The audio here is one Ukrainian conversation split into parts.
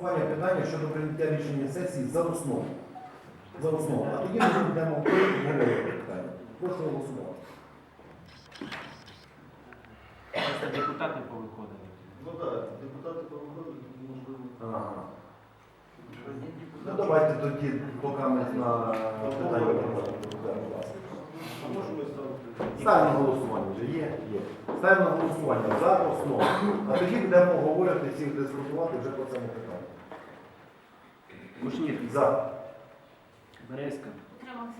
голосування питання щодо прийняття рішення сесії за основу. За основу. А тоді ми будемо обговорювати питання. Прошу голосувати. Просто депутати повиходили. Ну так, депутати повиходили, можливо. Ага. Ну давайте тоді, поки ми на питання можемо ставити? Ставимо голосування. Ставимо на голосування за основу. А тоді будемо говорити всіх дискутувати вже по цьому питанню. Кушнір, За. Березка, Утримався.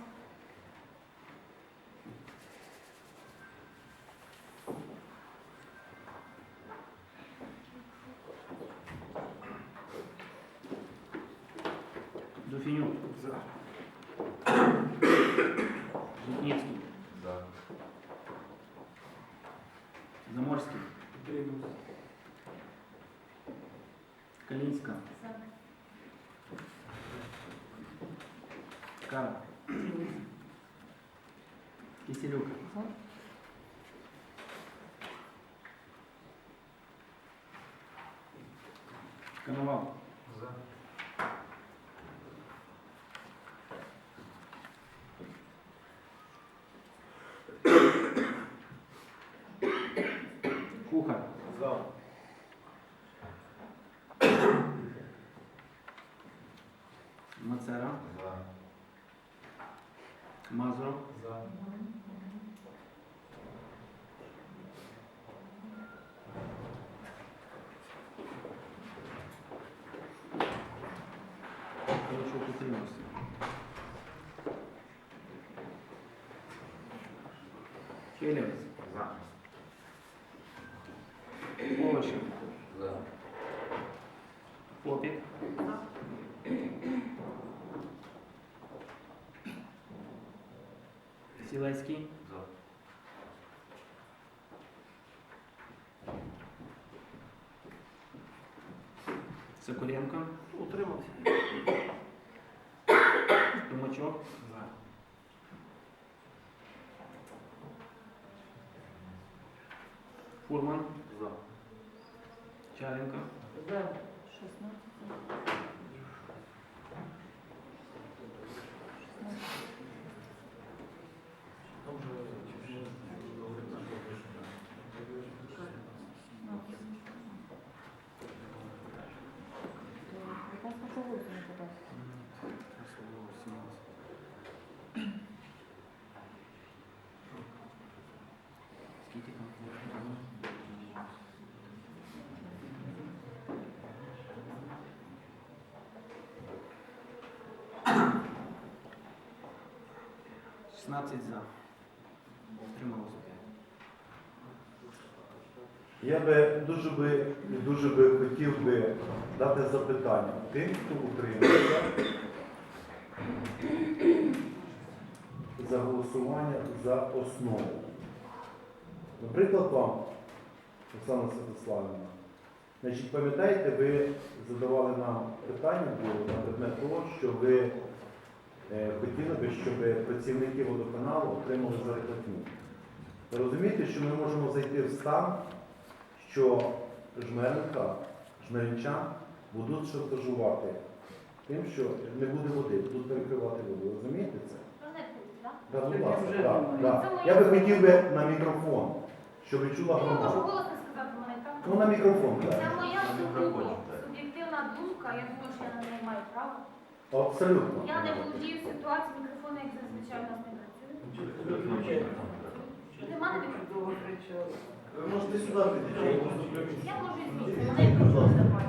Дофінюк. Житницький. Заморський. Калінська. Кара. Киселюк. Коновал. Кухар. За. Мацера. За. Мазуров. За. Короче, утримався. Челевець. За. Сілецький. За. Соколенко. Утримався. Тумачок. За. Фурман. За. Чаренко. За. 16. 16 за. Стрималося 5. Я би дуже би, дуже би хотів би дати запитання тим, хто утримався за голосування за основу. Наприклад, вам, Оксана Святославівна, значить, пам'ятаєте, ви задавали нам питання на предмет того, що ви хотіли би, щоб працівники водоканалу отримали зарплатню. Ви розумієте, що ми можемо зайти в стан, що жмерника, жмеринчан будуть шантажувати тим, що не буде води, будуть перекривати воду. Розумієте це? Так? Да, будь ласка, да, да. Я би хотів би на мікрофон, щоб чула Я можу громада. голос сказати, так. Ну на мікрофон, Це моя суб'єктивна суб'єктивна думка, я думаю, що я на неї маю право. Абсолютно. Я не володію ситуацією, мікрофони, як зазвичай у нас не. Нема мікрофону. Ви можете сюди підійти, я. Я можу і звідси, мене мікрофон немає.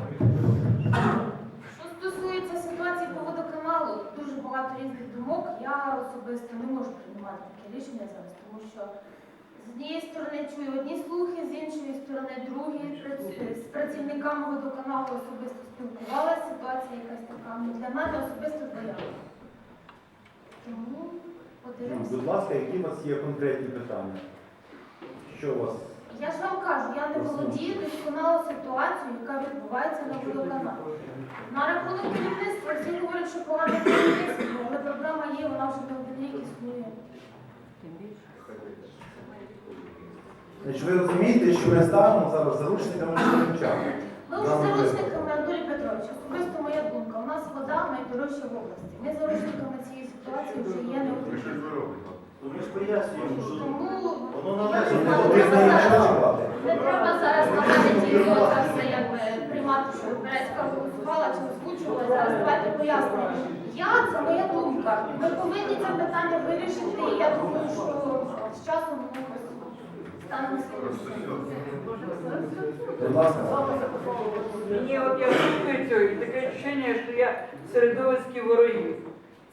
Що стосується ситуації по водоканалу, дуже багато різних думок. Я особисто не можу приймати таке рішення зараз, тому що з однієї сторони чую одні слухи, з іншої сторони другі. З працівниками водоканалу особисто спілкувалася, ситуація якась така. Ну, Для мене особисто двояка. Тому подивимося. Будь ласка, які у вас є конкретні питання? Що у вас? Я ж вам кажу, я не володію досконало ситуацією, яка відбувається на водоканалі. На рахунок керівництва всі говорять, що погане керівництво, але проблема є, вона вже не один рік існує. Значить, ви розумієте, що ми ставимо зараз заручниками жмеринчан. Ми вже заручниками Анатолій Петрович. Особисто моя думка. У нас вода найдорожча в області. Ми заручниками цієї ситуації вже є не. Ну, Ми ж пояснюємо, що Тому воно належить Не треба зараз- ставати тільки оце все якби приймати, голосувала чи озвучувала. Зараз давайте пояснимо. Я це моя думка. Ми повинні це питання вирішити. І я думаю, що з часом ми станемо. Мені от я слухаю цього, і таке відчуття, що я в середовиські ворогів.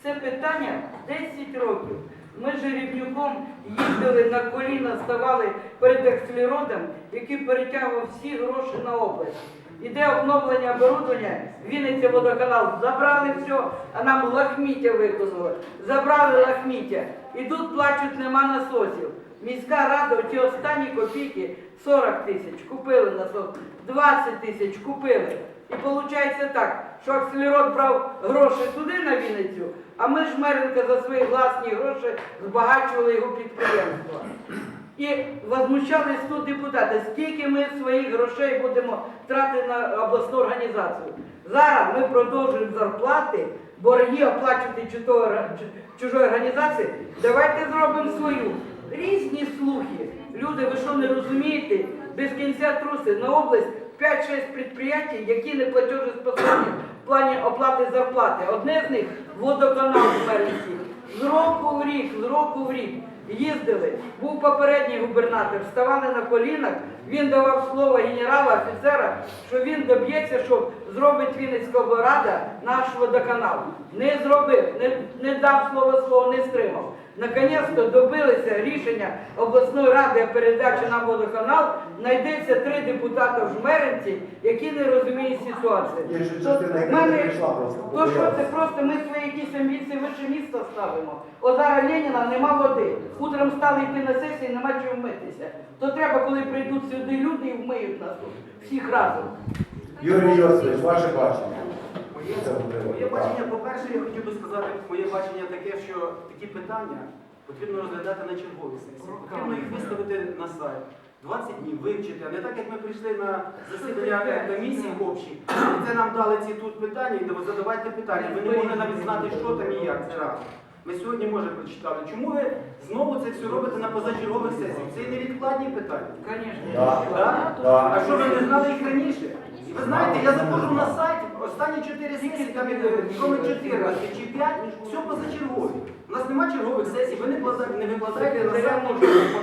Це питання 10 років. Ми з Жеребнюком їздили на коліна, ставали перед ексклеродом, який перетягував всі гроші на область. Іде обновлення оборудовання, Вінниця водоканал, забрали все, а нам лахміття виконали. Забрали лахміття. І тут плачуть, нема насосів. Міська рада, ті останні копійки, 40 тисяч, купили насос, 20 тисяч купили. І виходить так, що акселерот брав гроші туди на Вінницю, а ми ж Меренка за свої власні гроші збагачували його підприємство. І возмущались тут депутати, скільки ми своїх грошей будемо тратити на обласну організацію. Зараз ми продовжуємо зарплати, борги оплачувати чужої ор- чу- чужої організації. Давайте зробимо свою. Різні слухи. Люди, ви що не розумієте? Без кінця труси на область 5-6 підприємств, які не платежоспособні в плані оплати зарплати. Одне з них водоканал в Меренці. З року в рік, з року в рік їздили. Був попередній губернатор, ставали на колінах. Він давав слово генерала, офіцера, що він доб'ється, що зробить Вінницька облрада наш водоканал. Не зробив, не, не дав слово свого, не стримав. Наконець-то добилися рішення обласної ради передачі на водоканал. Знайдеться три депутати в Жмеринці, які не розуміють ситуацію. Є То частина, яка в мене- то що це просто ми свої якісь амбіції вище міста ставимо. О зараз Леніна нема води. Утром стали йти на сесії, нема чого вмитися. То треба, коли прийдуть сюди люди і вмиють нас тут. Всіх разом. Юрій Йосифович, ваше бачення. Моє, Це буде моє так. бачення, по-перше, я хотів би сказати, моє бачення таке, що такі питання потрібно розглядати на черговій сесії. Потрібно їх виставити на сайт. 20 днів вивчити, а не так, як ми прийшли на засідання комісії общі, і це нам дали ці тут питання, і задавайте питання. Ви не могли навіть знати, що там і як це раз. Ми сьогодні, може, прочитали. Чому ви знову це все робите на позачергових сесіях? Це невідкладні питання. Звісно. Так. Да? Так. А що ви не знали їх раніше? Ви знаєте, я заходжу на сайт, останні чотири сесії, там кроме 14 чи 5, все позачергові. У нас нема чергових сесій, ви не вкладаєте, не викладаєте на сайт.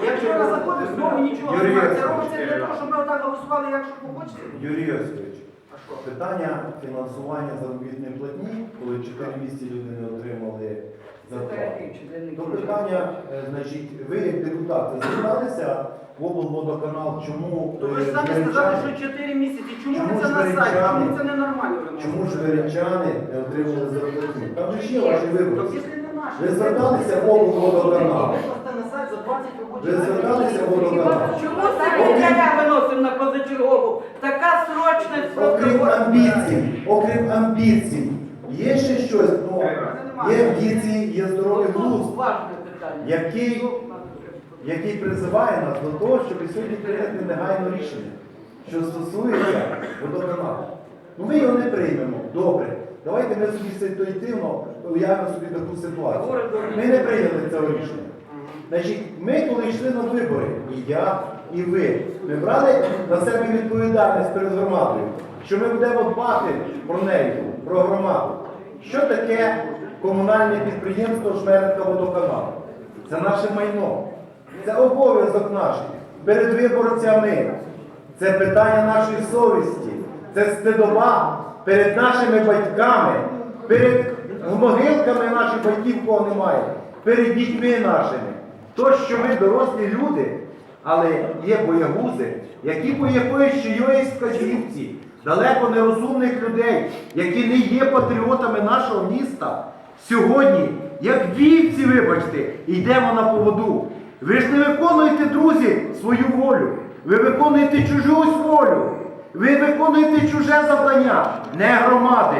Якщо я заходиш, знову нічого Юрій немає. Це робиться для того, щоб ми отак голосували, якщо хочете. Юрій Йосифович, А що? питання фінансування заробітної платні, коли 4 місяці люди не отримали зарплату. То питання, е, значить, ви як депутати зверталися в облводоканал, чому То ви ж е, самі сказали, що 4 місяці. Чому Чому ви це ж на сайт? беречани? Чому це ненормально? чому ж можете? не отримали зарплату? Там же ж є ваші Так виборці. якщо не наші. Ви зверталися в облводоканал? Викласти на сайт за 20 робочих Ви зверталися в водоканал? Чому секретаря виносимо на позачергову? Така срочність Окрім амбіцій, окрім амбіцій, є ще щось, ну, є амбіції, є здоровий глузд, Тут важне питання. який, який призиває нас до того, щоб сьогодні прийняти негайно рішення, що стосується водоканалу. Ну ми його не приймемо. Добре. Давайте ми собі ситуативно уявимо собі таку ситуацію. Ми не прийняли цього рішення. Значить, ми коли йшли на вибори, і я, і ви, ми брали на себе відповідальність перед громадою, що ми будемо дбати про неї, про громаду. Що таке комунальне підприємство Жмеренка водоканал? Це наше майно, це обов'язок наш перед виборцями. Це питання нашої совісті, це стидоба перед нашими батьками, перед могилками наших батьків, кого немає, перед дітьми нашими. То, що ми дорослі люди, але є боягузи, які по якоїсь чиyoїсь вказівці, далеко нерозумних людей, які не є патріотами нашого міста, сьогодні, як вівці, вибачте, йдемо на поводу. Ви ж не виконуєте, друзі, свою волю. Ви виконуєте чужусь волю. Ви виконуєте чуже завдання, не громади,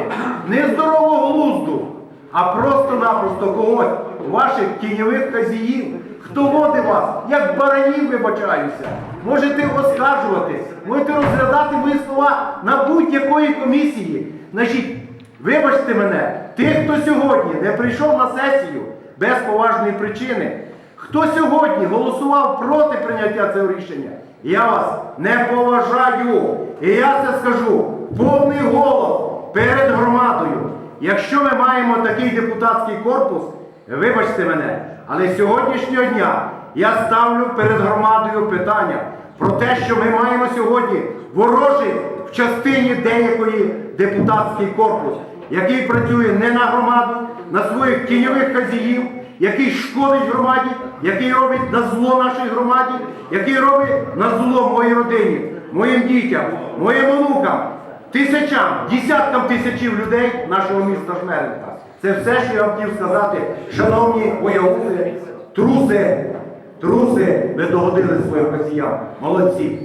не здорового глузду, а просто-напросто когось, ваших тіньових казіїв, хто водить вас, як баранів, вибачаюся. Можете оскаржувати, можете розглядати мої слова на будь-якої комісії. Значить, Вибачте мене, тих, хто сьогодні не прийшов на сесію без поважної причини, хто сьогодні голосував проти прийняття цього рішення, я вас не поважаю. І я це скажу повний голос перед громадою. Якщо ми маємо такий депутатський корпус, вибачте мене, але сьогоднішнього дня я ставлю перед громадою питання про те, що ми маємо сьогодні ворожий в частині деякої депутатський корпус, який працює не на громаду, на своїх тіньових хазіїв, який шкодить громаді, який робить на зло нашій громаді, який робить на зло моїй родині, моїм дітям, моїм онукам, тисячам, десяткам тисячів людей нашого міста Жмеренка. Це все, що я хотів сказати, шановні боягузи, труси, труси, не догодили своїм росіян. Молодці.